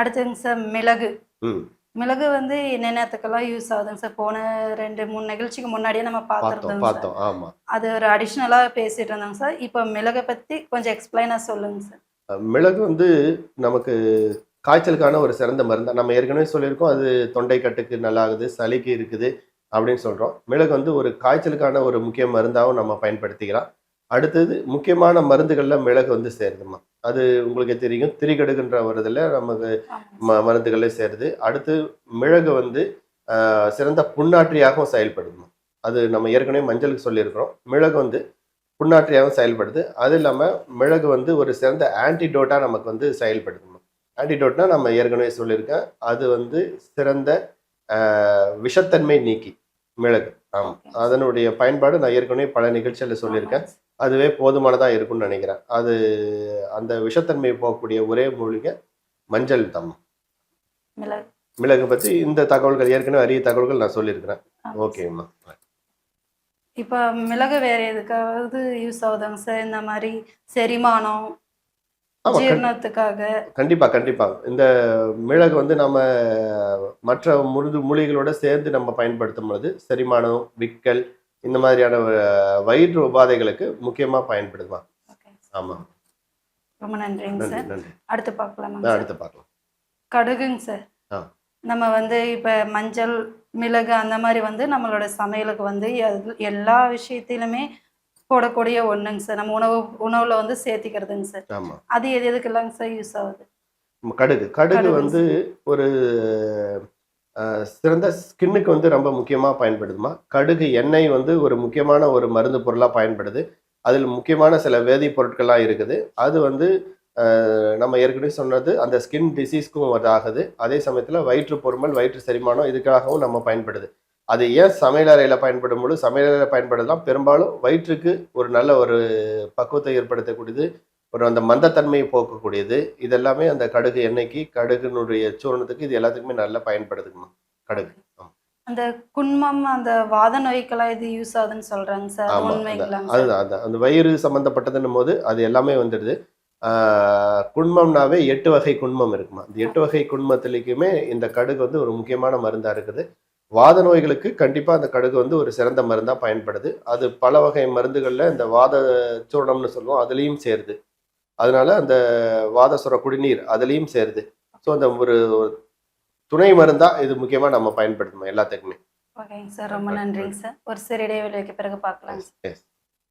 அடுத்துங்க sir மிளகு. ம். மிளகு வந்து என்னென்னத்துக்கெல்லாம் யூஸ் ஆகுதுங்க சார் போன ரெண்டு மூணு நிகழ்ச்சிக்கு முன்னாடியே நம்ம பார்த்துருந்தோம் பார்த்தோம். ஆமா. அது ஒரு அடிஷ்னலாக பேசிட்டு இருந்தாங்க சார் இப்போ மிளகை பற்றி கொஞ்சம் எக்ஸ்பிளைனாக சொல்லுங்க சார் மிளகு வந்து நமக்கு காய்ச்சலுக்கான ஒரு சிறந்த மருந்து நம்ம ஏற்கனவே சொல்லியிருக்கோம். அது தொண்டை கட்டுக்கு நல்லாகுது சளிக்கு இருக்குது அப்படின்னு சொல்கிறோம் மிளகு வந்து ஒரு காய்ச்சலுக்கான ஒரு முக்கிய மருந்தாகவும் நம்ம பயன்படுத்திக்கலாம். அடுத்தது முக்கியமான மருந்துகளில் மிளகு வந்து சேருதுமா அது உங்களுக்கு தெரியும். திரிகடுகுன்ற ஒரு இதில் நமக்கு ம மருந்துகளே சேருது. அடுத்து மிளகு வந்து சிறந்த புண்ணாற்றியாகவும் செயல்படுமா அது நம்ம ஏற்கனவே மஞ்சளுக்கு சொல்லியிருக்கிறோம். மிளகு வந்து புண்ணாற்றியாகவும் செயல்படுது. அது இல்லாமல் மிளகு வந்து ஒரு சிறந்த ஆன்டிடோட்டாக நமக்கு வந்து செயல்படுதுமா ஆன்டிடோட்னா நம்ம ஏற்கனவே சொல்லியிருக்கேன். அது வந்து சிறந்த விஷத்தன்மை நீக்கி மிளகு. ஆமாம். அதனுடைய பயன்பாடு நான் ஏற்கனவே பல நிகழ்ச்சிகளில் சொல்லியிருக்கேன். அதுவே போதுமானதாக இருக்கும்னு நினைக்கிறேன். அது அந்த விஷத்தன்மையை போகக்கூடிய ஒரே மூலிகை மஞ்சள் தான் மிளகு. பற்றி இந்த தகவல்கள் ஏற்கனவே அரிய தகவல்கள் நான் சொல்லியிருக்கிறேன். ஓகேம்மா இப்போ மிளகு வேற எதுக்காவது யூஸ் ஆகுதாங்க சார் இந்த மாதிரி செரிமானம் ஜீரணத்துக்காக. கண்டிப்பாக கண்டிப்பாக இந்த மிளகு வந்து நம்ம மற்ற முருது மூலிகளோட சேர்ந்து நம்ம பயன்படுத்தும் பொழுது செரிமானம் விக்கல் இந்த மாதிரியான வயிற்று உபாதைகளுக்கு முக்கியமாக பயன்படுதுமா ஆமாம் ரொம்ப நன்றிங்க நன்றி சார். அடுத்து சார்? அடுத்து பார்க்கலாம். கடுகுங்க சார். நம்ம வந்து இப்போ மஞ்சள் மிளகு அந்த மாதிரி வந்து நம்மளோட சமையலுக்கு வந்து எல்- எல்லா விஷயத்திலுமே போடக்கூடிய ஒன்றுங்க சார். நம்ம உணவு உணவுல வந்து சேர்த்திக்கிறதுங்க சார். அது எது எதுக்கெல்லாங்க சார்? யூஸ் ஆகுது. கடுகு. கடுகு வந்து ஒரு சிறந்த ஸ்கின்னுக்கு வந்து ரொம்ப முக்கியமாக பயன்படுதுமா? கடுகு எண்ணெய் வந்து ஒரு முக்கியமான ஒரு மருந்து பொருளாக பயன்படுது. அதில் முக்கியமான சில வேதிப்பொருட்கள்லாம் இருக்குது. அது வந்து நம்ம ஏற்கனவே சொன்னது அந்த ஸ்கின் டிசீஸ்க்கும் அது ஆகுது. அதே சமயத்தில் வயிற்று பொறுமல் வயிற்று செரிமானம் இதுக்காகவும் நம்ம பயன்படுது. அது ஏன் சமையலறையில் பயன்படும் பொழுது சமையலறையில் பயன்படுத்தலாம் பெரும்பாலும் வயிற்றுக்கு ஒரு நல்ல ஒரு பக்குவத்தை ஏற்படுத்தக்கூடியது. ஒரு அந்த மந்தத்தன்மையை போக்கக்கூடியது. இதெல்லாமே அந்த கடுகு எண்ணெய்க்கு கடுகுனுடைய சூரணத்துக்கு இது எல்லாத்துக்குமே நல்லா பயன்படுதுங்கம்மா. கடுகு. அந்த குன்மம் அந்த வாத நோய்க்கெல்லாம் இது யூஸ் ஆகுதுன்னு சொல்றாங்க சார். அதுதான் அதுதான். அந்த வயிறு சம்பந்தப்பட்டதுன்னும் போது அது எல்லாமே வந்துடுது. குண்மம்னாவே எட்டு வகை குண்மம் இருக்குமா. இந்த எட்டு வகை குண்மத்திலைக்குமே இந்த கடுகு வந்து ஒரு முக்கியமான மருந்தா இருக்குது. வாத நோய்களுக்கு கண்டிப்பா அந்த கடுகு வந்து ஒரு சிறந்த மருந்தா பயன்படுது. அது பல வகை மருந்துகள்ல இந்த வாத சூரணம்னு சொல்லுவோம். அதுலேயும் சேருது. அதனால அந்த வாத சுர குடிநீர் அதுலேயும் சேருது. ஸோ அந்த ஒரு துணை மருந்தா இது முக்கியமா நம்ம பயன்படுத்தணும் எல்லாத்துக்குமே. ஓகேங்க சார். ரொம்ப நன்றிங்க சார். ஒரு சிறு இடைவெளிக்கு பிறகு பார்க்கலாம்